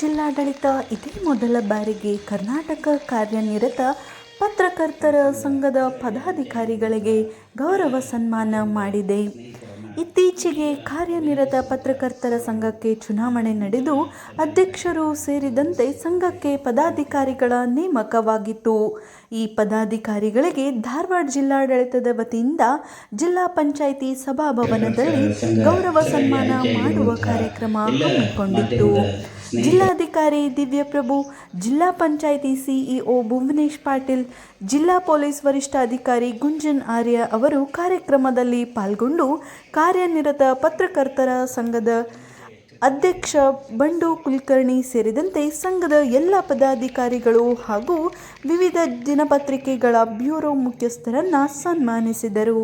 ಜಿಲ್ಲಾಡಳಿತ ಇದೇ ಮೊದಲ ಬಾರಿಗೆ ಕರ್ನಾಟಕ ಕಾರ್ಯನಿರತ ಪತ್ರಕರ್ತರ ಸಂಘದ ಪದಾಧಿಕಾರಿಗಳಿಗೆ ಗೌರವ ಸನ್ಮಾನ ಮಾಡಿದೆ. ಇತ್ತೀಚೆಗೆ ಕಾರ್ಯನಿರತ ಪತ್ರಕರ್ತರ ಸಂಘಕ್ಕೆ ಚುನಾವಣೆ ನಡೆದು ಅಧ್ಯಕ್ಷರು ಸೇರಿದಂತೆ ಸಂಘಕ್ಕೆ ಪದಾಧಿಕಾರಿಗಳ ನೇಮಕವಾಗಿತ್ತು. ಈ ಪದಾಧಿಕಾರಿಗಳಿಗೆ ಧಾರವಾಡ ಜಿಲ್ಲಾಡಳಿತದ ವತಿಯಿಂದ ಜಿಲ್ಲಾ ಪಂಚಾಯಿತಿ ಸಭಾಭವನದಲ್ಲಿ ಗೌರವ ಸನ್ಮಾನ ಮಾಡುವ ಕಾರ್ಯಕ್ರಮ ಹಮ್ಮಿಕೊಂಡಿತ್ತು. ಜಿಲ್ಲಾಧಿಕಾರಿ ದಿವ್ಯಪ್ರಭು ಜಿಲ್ಲಾ ಪಂಚಾಯಿತಿ ಸಿಇಒ ಭುವನೇಶ್ ಪಾಟೀಲ್, ಜಿಲ್ಲಾ ಪೊಲೀಸ್ ವರಿಷ್ಠಾಧಿಕಾರಿ ಗುಂಜನ್ ಆರ್ಯ ಅವರು ಕಾರ್ಯಕ್ರಮದಲ್ಲಿ ಪಾಲ್ಗೊಂಡು ಕಾರ್ಯನಿರತ ಪತ್ರಕರ್ತರ ಸಂಘದ ಅಧ್ಯಕ್ಷ ಬಂಡು ಕುಲಕರ್ಣಿ ಸೇರಿದಂತೆ ಸಂಘದ ಎಲ್ಲ ಪದಾಧಿಕಾರಿಗಳು ಹಾಗೂ ವಿವಿಧ ದಿನಪತ್ರಿಕೆಗಳ ಬ್ಯೂರೋ ಮುಖ್ಯಸ್ಥರನ್ನು ಸನ್ಮಾನಿಸಿದರು.